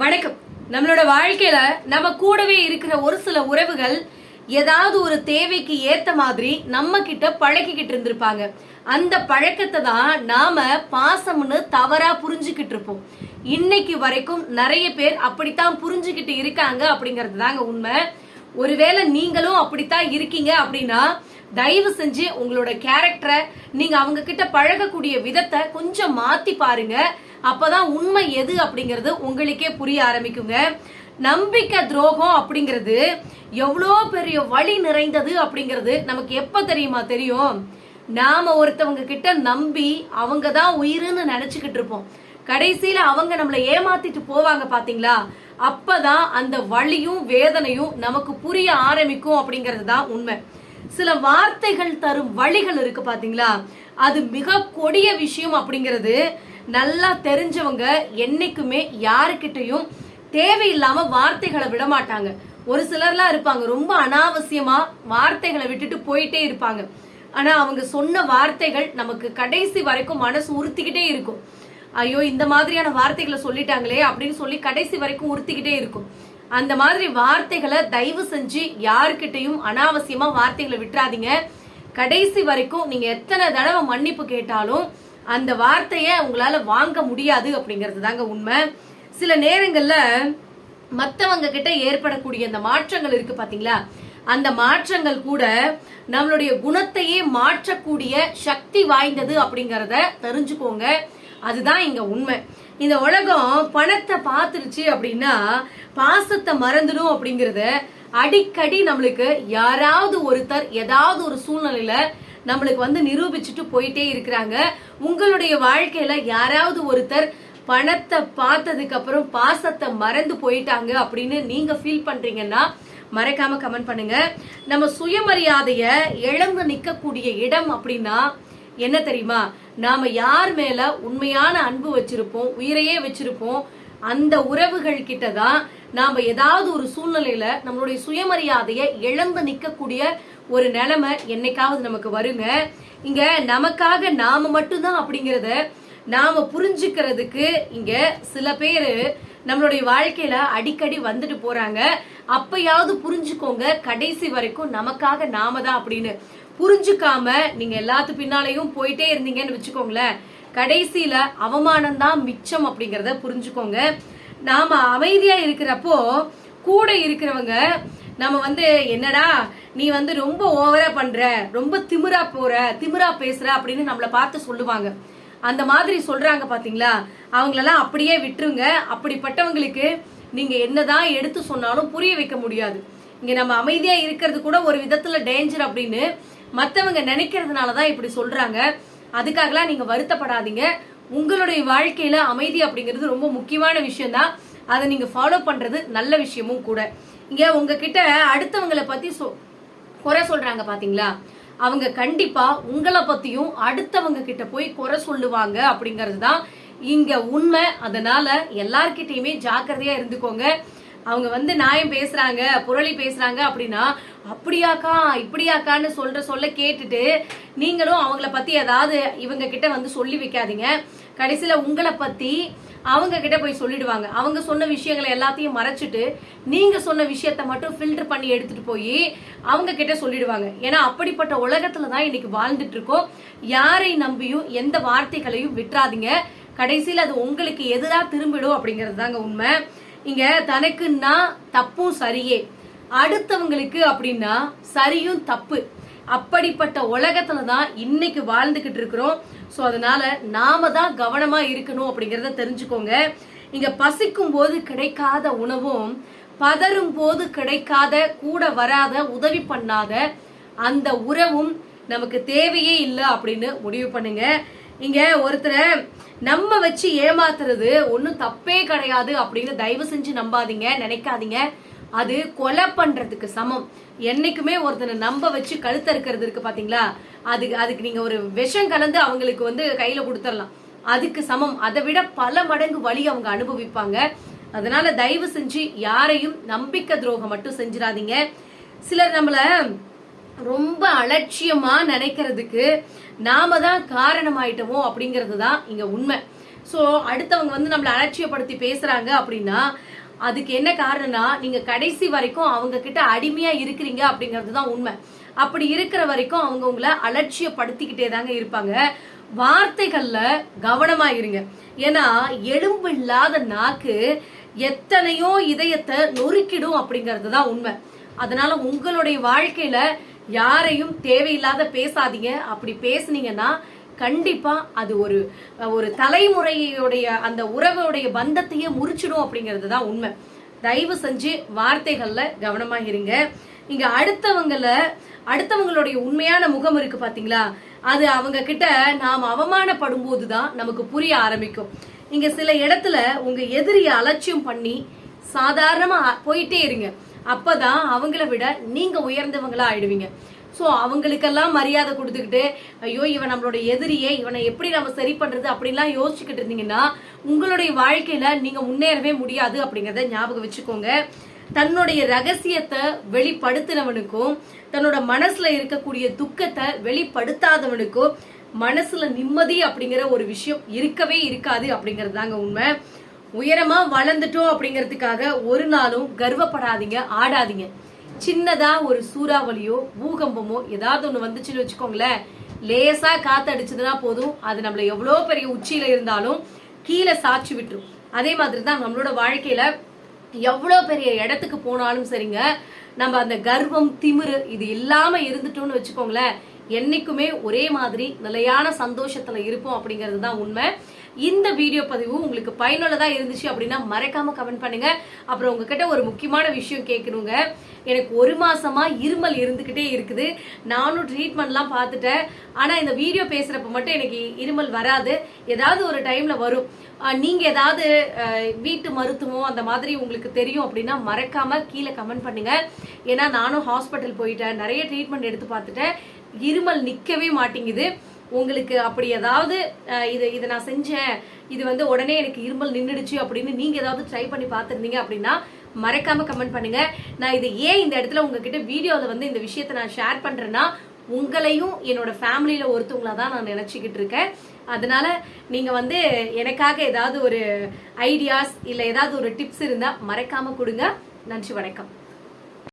வணக்கம். நம்மளோட வாழ்க்கையில நம்ம கூடவே இருக்கிற ஒரு சில உறவுகள் ஏதாவது ஒரு தேவைக்கு ஏத்த மாதிரி நம்ம கிட்ட பழகிக்கிட்டு இருந்திருப்பாங்க. அந்த பழக்கத்தை தான் நாம பாசம்னு தவறா புரிஞ்சுக்கிட்டு இருப்போம். இன்னைக்கு வரைக்கும் நிறைய பேர் அப்படித்தான் புரிஞ்சுக்கிட்டு இருக்காங்க அப்படிங்கிறது தாங்க உண்மை. ஒருவேளை நீங்களும் அப்படித்தான் இருக்கீங்க அப்படின்னா தயவு செஞ்சு உங்களோட கேரக்டரை நீங்க அவங்க கிட்ட பழகக்கூடிய விதத்தை கொஞ்சம் மாத்தி பாருங்க. அப்பதான் உண்மை எது அப்படிங்கிறது உங்களுக்கே புரிய ஆரம்பிக்குங்க. நம்பிக்கை துரோகம் அப்படிங்கிறது எவ்வளோ பெரிய வழி நிறைந்தது அப்படிங்கிறது நமக்கு எப்போ தெரியுமா? தெரியும். நாம ஒருத்தவங்க கிட்ட நம்பி அவங்க தான் உயிருன்னு நினைச்சுக்கிட்டு இருப்போம். கடைசியில அவங்க நம்மளை ஏமாத்திட்டு போவாங்க பாத்தீங்களா? அப்பதான் அந்த வழியும் வேதனையும் நமக்கு புரிய ஆரம்பிக்கும் அப்படிங்கிறது தான் உண்மை. சில வார்த்தைகள் தரும் வழிகள் இருக்கு பாத்தீங்களா? அது மிக கொடிய விஷயம் அப்படிங்கிறது நல்லா தெரிஞ்சவங்க என்னைக்குமே யாருக்கிட்டையும் தேவையில்லாம வார்த்தைகளை விட மாட்டாங்க. ஒரு சிலர்லாம் இருப்பாங்க ரொம்ப அனாவசியமா வார்த்தைகளை விட்டுட்டு போயிட்டே இருப்பாங்க. ஆனா அவங்க சொன்ன வார்த்தைகள் நமக்கு கடைசி வரைக்கும் மனசு உறுத்திக்கிட்டே இருக்கும். ஐயோ இந்த மாதிரியான வார்த்தைகளை சொல்லிட்டாங்களே அப்படின்னு சொல்லி கடைசி வரைக்கும் உறுத்திக்கிட்டே இருக்கும். அந்த மாதிரி வார்த்தைகளை தயவு செஞ்சு யாருக்கிட்டையும் அனாவசியமா வார்த்தைகளை விட்டுறாதீங்க. கடைசி வரைக்கும் நீங்க எத்தனை தடவை மன்னிப்பு கேட்டாலும் அந்த வார்த்தையை உங்களால வாங்க முடியாது அப்படிங்கிறது தாங்க உண்மை. சில நேரங்கள்ல மற்றவங்க கிட்ட ஏற்படக்கூடிய அந்த மாற்றங்கள் இருக்கு பாத்தீங்களா? அந்த மாற்றங்கள் கூட நம்மளுடைய குணத்தையே மாற்றக்கூடிய சக்தி வாய்ந்தது அப்படிங்கிறத தெரிஞ்சுக்கோங்க. அதுதான் இங்க உண்மை. இந்த உலகம் பணத்தை பார்த்துருச்சு அப்படின்னா பாசத்தை மறந்துடும் அப்படிங்கறத அடிக்கடி நம்மளுக்கு யாராவது ஒருத்தர் ஏதாவது ஒரு சூழ்நிலையில நம்மளுக்கு வந்து நிரூபிச்சுட்டு போயிட்டே இருக்கிறாங்க. உங்களுடைய வாழ்க்கையில யாராவது ஒருத்தர் பணத்தை பார்த்ததுக்கு அப்புறம் பாசத்தை மறந்து போயிட்டாங்க அப்படின்னு நீங்க ஃபீல் பண்றீங்கன்னா மறக்காம கமெண்ட் பண்ணுங்க. நம்ம சுயமரியாதைய இழந்து நிக்கக்கூடிய இடம் அப்படின்னா என்ன தெரியுமா? நாம யார் மேல உண்மையான அன்பு வச்சிருப்போம் உயிரையே வச்சிருப்போம் அந்த உறவுகள் கிட்ட தான் நாம ஏதாவது ஒரு சூழ்நிலையில நம்மளுடைய சுயமரியாதையை இழந்து நிக்கக்கூடிய ஒரு நிலைமை என்னைக்காவது நமக்கு வருங்க. இங்க நமக்காக நாம மட்டும்தான் அப்படிங்கறத நாம புரிஞ்சுக்கிறதுக்கு இங்க சில பேரு நம்மளுடைய வாழ்க்கையில அடிக்கடி வந்துட்டு போறாங்க. அப்பயாவது புரிஞ்சுக்கோங்க கடைசி வரைக்கும் நமக்காக நாம தான் அப்படின்னு. புரிஞ்சுக்காம நீங்க எல்லாத்து பின்னாலையும் போயிட்டே இருந்தீங்கன்னு வச்சுக்கோங்களேன். கடைசியில அவமானம் தான் மிச்சம் அப்படிங்கறத புரிஞ்சுக்கோங்க. நாம அமைதியா இருக்கிறப்போ கூட இருக்கிறவங்க நம்ம வந்து என்னடா நீ வந்து ரொம்ப ஓவரா பண்ற ரொம்ப திமிரா போற திமிரா பேசுற அப்படின்னு நம்மள பார்த்து சொல்லுவாங்க. அந்த மாதிரி சொல்றாங்க பாத்தீங்களா? அவங்களெல்லாம் அப்படியே விட்டுருங்க. அப்படிப்பட்டவங்களுக்கு நீங்க என்னதான் எடுத்து சொன்னாலும் புரிய வைக்க முடியாது. இங்க நம்ம அமைதியா இருக்கிறது கூட ஒரு விதத்துல டேஞ்சர் அப்படின்னு மத்தவங்க நினைக்கிறதுனாலதான் இப்படி சொல்றாங்க. அதுக்காகலாம் நீங்க வருத்தப்படாதீங்க. உங்களுடைய வாழ்க்கையில அமைதி அப்படிங்கிறது ரொம்ப முக்கியமான விஷயம் தான் அதை நீங்க ஃபாலோ பண்றது நல்ல விஷயமும் கூட. இங்க உங்ககிட்ட அடுத்தவங்களை பத்தி சொ- குறை சொல்றாங்க பாத்தீங்களா? அவங்க கண்டிப்பா உங்களை பத்தியும் அடுத்தவங்க கிட்ட போய் குறை சொல்லுவாங்க அப்படிங்கிறது தான் இங்க உண்மை. அதனால எல்லார்கிட்டயுமே ஜாக்கிரதையா இருந்துக்கோங்க. அவங்க வந்து நியாயம் பேசுறாங்க புரளி பேசுறாங்க அப்படின்னா அப்படியாக்கா இப்படியாக்கான்னு சொல்ற சொல்ல கேட்டுட்டு நீங்களும் அவங்கள பத்தி ஏதாவது இவங்க கிட்ட வந்து சொல்லி வைக்காதீங்க. கடைசியில உங்களை பத்தி அவங்க கிட்ட போய் சொல்லிடுவாங்க. அவங்க சொன்ன விஷயங்களை எல்லாத்தையும் மறைச்சிட்டு நீங்க சொன்ன விஷயத்த மட்டும் ஃபில்டர் பண்ணி எடுத்துட்டு போய் அவங்க கிட்ட சொல்லிடுவாங்க. ஏன்னா அப்படிப்பட்ட உலகத்துல தான் இன்னைக்கு வாழ்ந்துட்டு இருக்கோம் யாரை நம்பியும் எந்த வார்த்தைகளையும் விட்டுறாதீங்க. கடைசியில் அது உங்களுக்கு எதிரா திரும்பிடும் அப்படிங்கிறது தாங்க உண்மை. இங்க தனக்குன்னா தப்பும் சரியே. அடுத்தவங்களுக்கு அப்படின்னா சரியும் தப்பு. அப்படிப்பட்ட உலகத்துல தான் இன்னைக்கு வாழ்ந்துகிட்டு இருக்கிறோம். ஸோ அதனால நாம தான் கவனமா இருக்கணும் அப்படிங்கிறத தெரிஞ்சுக்கோங்க. இங்க பசிக்கும் போது கிடைக்காத உணவும் பதறும் போது கிடைக்காத கூட வராத உதவி பண்ணாத அந்த உறவும் நமக்கு தேவையே இல்லை அப்படின்னு முடிவு பண்ணுங்க. இங்க ஒருத்தரை நம்ம வச்சு ஏமாத்துறது ஒன்றும் தப்பே கிடையாது அப்படின்னு தயவு செஞ்சு நம்பாதீங்க நினைக்காதீங்க. அது கொலை பண்றதுக்கு சமம். என்னைக்குமே ஒருத்தனை நம்ப வச்சு கழுத்த இருக்கிறது இருக்கு பாத்தீங்களா? அதுக்கு அதுக்கு நீங்க ஒரு விஷம் கலந்து அவங்களுக்கு வந்து கையில கொடுத்துடலாம். அதுக்கு சமம். அதை விட பல மடங்கு வழி அவங்க அனுபவிப்பாங்க. அதனால தயவு செஞ்சு யாரையும் நம்பிக்கை துரோகம் மட்டும் செஞ்சிடாதீங்க. சிலர் நம்மள ரொம்ப அலட்சியமா நினைக்கிறதுக்கு நாம தான் காரணமாயிட்டோமோ அப்படிங்கிறது தான் இங்க உண்மை. ஸோ அடுத்தவங்க வந்து நம்மளை அலட்சியப்படுத்தி பேசுறாங்க அப்படின்னா அதுக்கு என்ன காரணம்னா நீங்க கடைசி வரைக்கும் அவங்க கிட்ட அடிமையா இருக்கிறீங்க அப்படிங்கிறது தான் உண்மை. அப்படி இருக்கிற வரைக்கும் அவங்க உங்களை அலட்சியப்படுத்திக்கிட்டே தாங்க இருப்பாங்க. வார்த்தைகள்ல கவனமா இருங்க. ஏன்னா எலும்பு இல்லாத நாக்கு எத்தனையோ இதயத்தை நொறுக்கிடும் அப்படிங்கிறது தான் உண்மை. அதனால உங்களுடைய வாழ்க்கையில யாரையும் தேவையில்லாத பேசாதீங்க. அப்படி பேசுனீங்கன்னா கண்டிப்பா அது ஒரு ஒரு தலைமுறையுடைய அந்த உறவுடைய பந்தத்தையே முறிச்சிடும் அப்படிங்கிறது தான் உண்மை. தயவு செஞ்சு வார்த்தைகள்ல கவனமா இருங்க. இங்க அடுத்தவங்கள அடுத்தவங்களுடைய உண்மையான முகம் இருக்கு பாத்தீங்களா? அது அவங்க கிட்ட நாம் அவமானப்படும் போதுதான் நமக்கு புரிய ஆரம்பிக்கும். இங்க சில இடத்துல உங்க எதிரிய அலட்சியம் பண்ணி சாதாரணமா போயிட்டே இருங்க. அப்பதான் அவங்கள விட நீங்க உயர்ந்தவங்களா ஆயிடுவீங்க. ஸோ அவங்களுக்கெல்லாம் மரியாதை கொடுத்துக்கிட்டு ஐயோ இவன் நம்மளோட எதிரியே இவனை எப்படி நம்ம சரி பண்ணுறது அப்படிலாம் யோசிச்சுக்கிட்டு இருந்தீங்கன்னா உங்களுடைய வாழ்க்கையில் நீங்கள் முன்னேறவே முடியாது அப்படிங்கிறத ஞாபகம் வச்சுக்கோங்க. தன்னுடைய ரகசியத்தை வெளிப்படுத்தினவனுக்கும் தன்னோட மனசுல இருக்கக்கூடிய துக்கத்தை வெளிப்படுத்தாதவனுக்கும் மனசுல நிம்மதி அப்படிங்கிற ஒரு விஷயம் இருக்கவே இருக்காது அப்படிங்கிறது தாங்க உண்மை. உயரமா வளர்ந்துட்டோம் அப்படிங்கிறதுக்காக ஒரு நாளும் கர்வப்படாதீங்க ஆடாதீங்க. சின்னதா ஒரு சூறாவளியோ பூகம்பமோ ஏதாவது ஒண்ணு வந்துச்சுன்னு வச்சுக்கோங்களேன். லேசா காத்து அடிச்சதுன்னா போதும். அது நம்மள எவ்வளவு பெரிய உச்சியில இருந்தாலும் கீழே சாட்சி விட்டுரும். அதே மாதிரி தான் நம்மளோட வாழ்க்கையில எவ்வளோ பெரிய இடத்துக்கு போனாலும் சரிங்க நம்ம அந்த கர்வம் திமிரு இது இல்லாம இருந்துட்டோம்னு வச்சுக்கோங்களேன். என்னைக்குமே ஒரே மாதிரி நிலையான சந்தோஷத்துல இருப்போம் அப்படிங்கிறது தான் உண்மை. இந்த வீடியோ பதிவு உங்களுக்கு பயனுள்ளதாக இருந்துச்சு அப்படின்னா மறக்காம கமெண்ட் பண்ணுங்க. அப்புறம் உங்ககிட்ட ஒரு முக்கியமான விஷயம் கேட்கணுங்க. எனக்கு ஒரு மாசமா இருமல் இருந்துகிட்டே இருக்குது. நானும் ட்ரீட்மெண்ட்லாம் பார்த்துட்டேன். ஆனால் இந்த வீடியோ பேசுறப்ப மட்டும் எனக்கு இருமல் வராது. ஏதாவது ஒரு டைம்ல வரும். நீங்கள் நீங்க ஏதாவது வீட்டு மருத்துவம் அந்த மாதிரி உங்களுக்கு தெரியும் அப்படின்னா மறக்காம கீழே கமெண்ட் பண்ணுங்க. ஏன்னா நானும் ஹாஸ்பிட்டல் போயிட்டேன். நிறைய ட்ரீட்மெண்ட் எடுத்து பார்த்துட்டேன். இருமல் நிற்கவே மாட்டேங்குது. உங்களுக்கு அப்படி ஏதாவது இது இதை நான் செஞ்சேன் இது வந்து உடனே எனக்கு இருமல் நின்றுடுச்சு அப்படின்னு நீங்க ஏதாவது ட்ரை பண்ணி பார்த்துருந்தீங்க அப்படின்னா மறக்காம கமெண்ட் பண்ணுங்க. நான் இது ஏன் இந்த இடத்துல உங்ககிட்ட வீடியோவில் வந்து இந்த விஷயத்தை நான் ஷேர் பண்றேன்னா உங்களையும் என்னோட ஃபேமிலியில ஒருத்தவங்களா தான் நான் நினைச்சிக்கிட்டு இருக்கேன். அதனால நீங்க வந்து எனக்காக ஏதாவது ஒரு ஐடியாஸ் இல்லை ஏதாவது ஒரு டிப்ஸ் இருந்தா மறக்காம கொடுங்க. நன்றி வணக்கம்.